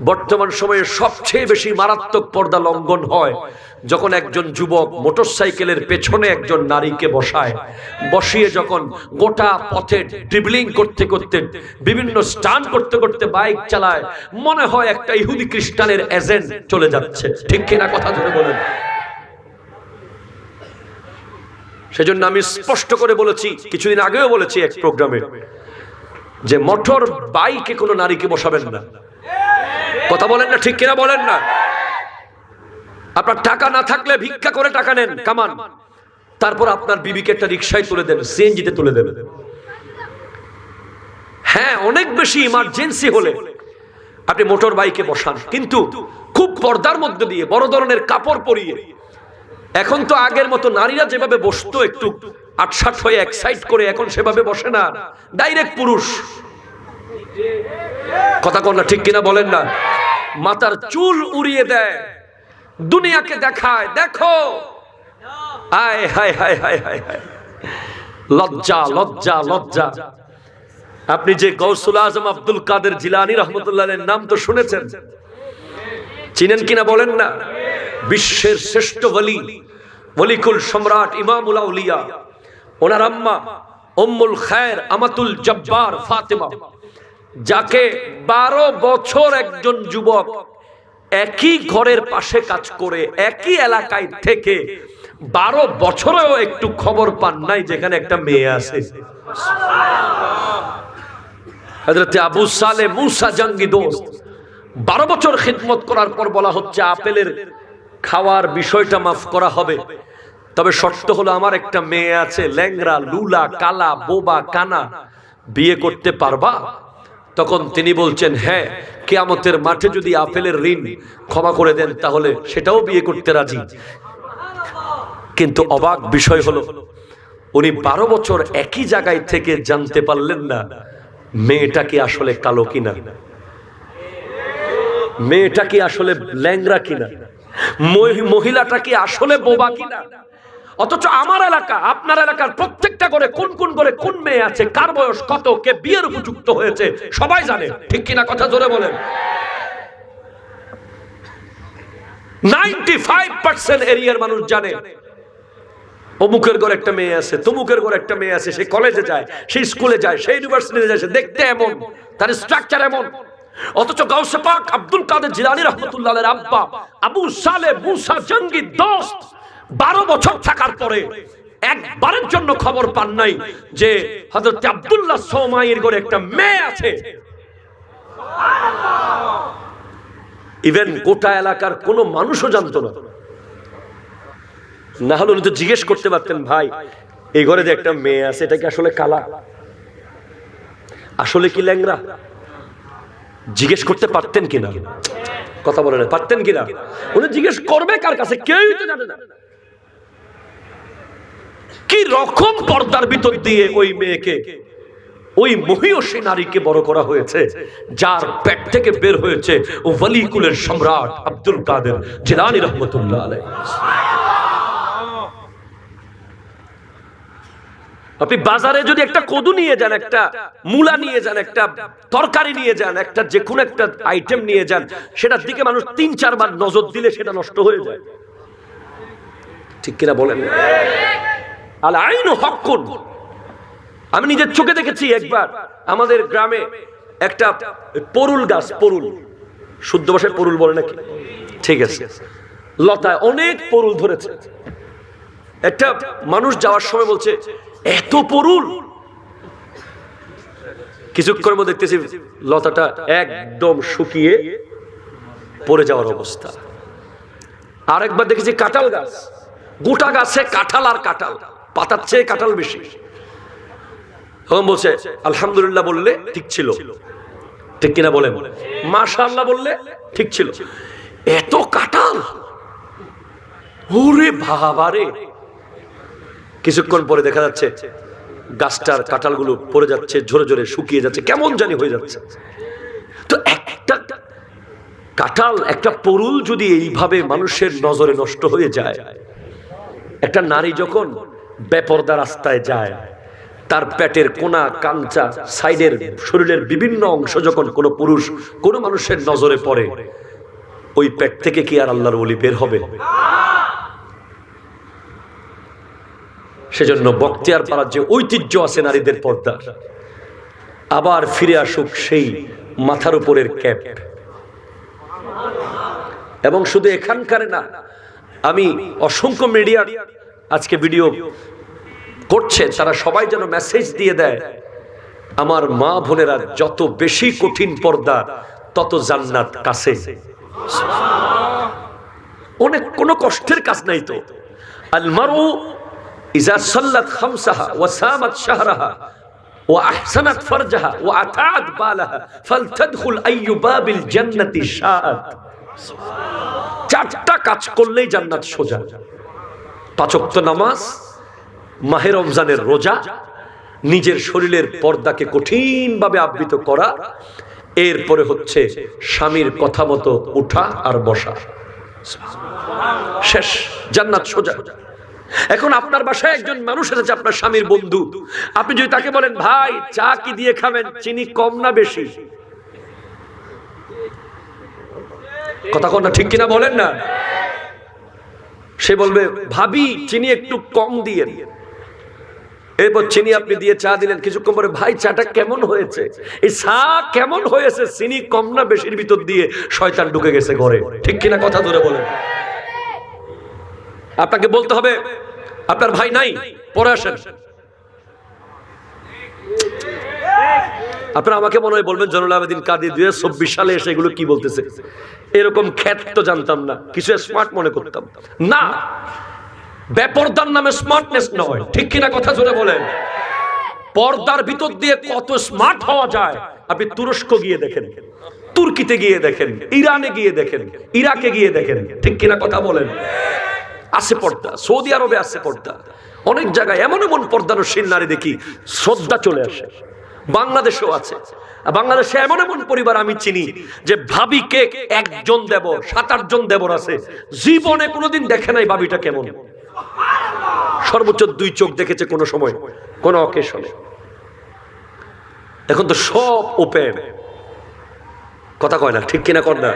বর্তমান সময়ে সবচেয়ে বেশি মারাত্মক পর্দা লঙ্ঘন হয় যখন একজন যুবক মোটরসাইকেলের পেছনে একজন নারীকে বসায়। বসিয়ে যখন গোটা পথে ট্রিবলিং করতে করতে, বিভিন্ন স্টান করতে করতে বাইক চালায়, মনে হয় একটা ইহুদি খ্রিস্টানের এজেন্ট চলে যাচ্ছে। ঠিক কিনা কথা ধরে বলেন। সেজন্য আমি স্পষ্ট করে বলেছি, কিছুদিন আগেও বলেছি এক প্রোগ্রামে, যে মোটর বাইকে কোনো নারীকে বসাবেন না। কথা বলেন না, ঠিক কিনা বলেন না? আপনার টাকা না থাকলে ভিক্ষা করে টাকা নেন কামান তারপর আপনার বিবিকে একটা রিক্সায় তুলে দেন, সিএনজিতে তুলে দেন। হ্যাঁ অনেক বেশি ইমার্জেন্সি হলে আপনি মোটর বাইকে বসান, কিন্তু খুব পর্দার মধ্যে দিয়ে, বড় ধরনের কাপড় পরিয়ে। এখন তো আগের মতো নারীরা যেভাবে বসতো, একটু আটসাট হয়ে এক্সাইট করে, এখন সেভাবে বসে না। ডাইরেক্ট পুরুষ। কথা কন না, ঠিক কিনা বলেন না? মাথার চুল উড়িয়ে দেয়। দুনিয়াকে দেখায়, দেখো। আয়, হায় হায় হায় হায় হায়। লজ্জা লজ্জা লজ্জা। আপনি যে গৌসুল আজম আব্দুল কাদের জিলানি রহমতুল্লাহ নাম তো শুনেছেন। চিনেন কিনা বলেন না? বিশ্বের শ্রেষ্ঠ বলি বলিকুল সম্রাট ইমামুল আউলিয়া, ওনার আম্মা উম্মুল খায়ের আমাতুল জব্বার ফাতেমা। যাকে বারো বছর একজন যুবক একই ঘরের পাশে কাজ করে, একই এলাকায় থেকে বারো বছরেও একটু খবর পান নাই যেখানে একটা মেয়ে আছে। আবু সালে মুসা জঙ্গি দোস্ত, বারো বছর খিদমত করার পর বলা হচ্ছে আপেলের খাওয়ার বিষয়টা মাফ করা হবে। তবে শর্ত হলো আমার একটা মেয়ে আছে ল্যাংরা লুলা, কালা, বোবা, কানা, বিয়ে করতে পারবা? তখন তিনি বলছেন হ্যাঁ কেয়ামতের মাঠে যদি আপেলের ঋণ ক্ষমা করে দেন, তাহলে সেটাও বিয়ে করতে রাজি। কিন্তু অবাক বিষয় হলো, উনি বারো বছর একই জায়গায় থেকে জানতে পারলেন না, মেয়েটা কি আসলে কালো কিনা? মেয়েটা কি আসলে ল্যাংরা কিনা? মহি- মহিলাটা কি আসলে বোবা কিনা? অথচ আমার এলাকা, আপনার এলাকার প্রত্যেকটা করে কোন কোন করে কোন মেয়ে আছে, কার বয়স কত, কে বিয়ের উপযুক্ত হয়েছে, সবাই জানে। ঠিক কিনা কথা জোরে বলেন? নাইনটি ফাইভ পার্সেন্ট এরিয়ার মানুষ জানে। অমুকের ঘরে একটা মেয়ে আছে, তমুকের ঘরে একটা মেয়ে আছে, সে কলেজে যায়, সে স্কুলে যায়, সে ইউনিভার্সিটিতে যায়, সে দেখতে এমন, তার স্ট্রাকচার এমন। অথচ গাউসে পাক আব্দুল কাদের জিলানী রহমতুল্লাহ আব্বা, আবু সালে মুসা জঙ্গি দোস্ত বারো বছর থাকার পরে একবারের জন্য খবর পান নাই যে হযরত আব্দুল্লাহ সৌমাইয়ের ঘরে একটা মেয়ে আছে। ইভেন গোটা এলাকার কোনো মানুষও জানতো না। না হলে উনি তো জিজ্ঞেস করতে পারতেন, ভাই, এই ঘরে যে একটা মেয়ে আছে, এটা কি আসলে কালা? আসলে কি ল্যাংরা জিজ্ঞেস করতে পারতেন কিনা? কথা বলে না, পারতেন কিনা? উনি জিজ্ঞেস করবে কার কাছে? কেউই তো জানে না। কি রকম পর্দার ভিতর দিয়ে ওই মেয়েকে, ওই মহিয়সী নারীকে বড় করা হয়েছে, যার পেট থেকে বের হয়েছে ওয়ালিকুলের সম্রাট আব্দুল কাদের জিলানী রহমতুল্লাহ আলাইহি। আপনি বাজারে যদি একটা কদু নিয়ে যান, একটা মূলা নিয়ে যান, একটা তরকারি নিয়ে যান, একটা যে কোনো একটা আইটেম নিয়ে যান, সেটার দিকে মানুষ তিন, চারবার নজর দিলে সেটা নষ্ট হয়ে যায়। ঠিক কিনা বলেন? আইন আমি নিজের চোখে দেখেছি একবার আমাদের গ্রামে একটা পরুল গাছ, পরুল। শুদ্ধ ভাষায় পরুল বলে নাকি? ঠিক আছে। লতায় অনেক পরুল ধরেছে। একটা মানুষ যাওয়ার সময় বলছে, এত পরুল? কিছুক্ষণের মধ্যে দেখতেছি লতাটা একদম শুকিয়ে পড়ে যাওয়ার অবস্থা। আরেকবার দেখেছি কাঁঠাল গাছ। গোটা গাছে কাঁঠাল আর কাঁঠাল। পাতার চেয়ে কাঁঠাল বেশি। তখন বলছে, আলহামদুলিল্লাহ বললে ঠিক ছিল। ঠিক কিনা বলেন? মাশাআল্লাহ বললে ঠিক ছিল। এত কাঁঠাল? ওরে বাবারে কিছুক্ষণ পরে দেখা যাচ্ছে, গাছটার কাঁঠালগুলো পড়ে যাচ্ছে, ঝরে ঝরে শুকিয়ে যাচ্ছে, কেমন জানি হয়ে যাচ্ছে। তো একটা কাঁঠাল, একটা পরুল যদি এইভাবে মানুষের নজরে নষ্ট হয়ে যায়, একটা নারী যখন বেপরদা রাস্তায় যায়। তার পেটের কোনা, কাঞ্চা, সাইডের শরীরের বিভিন্ন অংশ যখন কোনো পুরুষ, কোনো মানুষের নজরে পড়ে, ওই পেট থেকে কি আর আল্লাহর ওলি বের হবে? সেজন্য বক্তিয়ার পাড়ার যে ঐতিহ্য আছে নারীদের পর্দা, আবার ফিরে আসুক সেই মাথার উপরের ক্যাপ। এবং শুধু এখানকার না, আমি অসংখ্য মিডিয়া আজকে ভিডিও করছে, তারা সবাই যেন মেসেজ দিয়ে দেয়, আমার মা বোনেরা যত বেশি কঠিন পর্দা, তত জান্নাত কাছে। অনেক, কোনো কষ্টের কাজ নাই তো। আল মারু ইজা সাল্লাত খামসাহা ওয়া সামাত শাহরাহা চারটা কাজ করলেই জান্নাত সোজা। পাঁচ ওয়াক্ত নামাজ, মাহে রমজানের রোজা, নিজের শরীরের পর্দাকে কঠিনভাবে আবৃত করা, এরপরে হচ্ছে স্বামীর কথা মতো উঠা আর বসা। শেষ, জান্নাত সোজা। এখন আপনার বাসায় একজন মানুষ এসেছে আপনার স্বামীর বন্ধু। আপনি যদি তাকে বলেন, ভাই, চা কি দিয়ে খাবেন? চিনি কম না বেশি? কথা কথা ঠিক কিনা বলেন না? সে বলবে, ভাবি, চিনি একটু কম দিয়ে এরপর চিনি আপনি দিয়ে চা দিলেন। কিছুক্ষণ পরে, ভাই, চাটা কেমন হয়েছে? এই চা কেমন হয়েছে? চিনি কম না বেশির ভিতর দিয়ে শয়তান ঢুকে গেছে ঘরে। ঠিক কিনা কথা ধরে বলেন। আপনাকে বলতে হবে, আপনার ভাই নাই, পরে আসেন। আপনারা আমাকে মনে হয় বলবেন জনুল আবেদিন কাদি দুই চব্বিশ সালে এসে এগুলো কি বলতেছে? এরকম খ্যাত তো জানতাম না, কিছু স্মার্ট মনে করতাম। না, বেপরদার নামে স্মার্টনেস নয়, ঠিক কিনা কথা জোরে বলেন? পর্দার ভিতর দিয়ে কত স্মার্ট হওয়া যায়? আপনি তুরস্ক গিয়ে দেখেন, তুর্কিতে গিয়ে দেখেন, ইরানে গিয়ে দেখেন, ইরাকে গিয়ে দেখেন, ঠিক কিনা কথা বলেন? আছে পর্দা, সৌদি আরবে আছে পর্দা। অনেক জায়গায় এমন এমন পর্দারশীল নারী দেখি, শ্রদ্ধা চলে আসে। বাংলাদেশেও আছে। বাংলাদেশে এমন এমন পরিবার আমি চিনি যে ভাবি কে একজন দেবর সাত আটজন দেবর আছে। জীবনে কোনোদিন দেখে নাই ভাবিটা কেমন। সর্বোচ্চ দুই চোখ দেখেছে কোনো সময়, কোনো অকেশনে। এখন তো সব ওপেন। কথা কয় না, ঠিক কিনা কর না?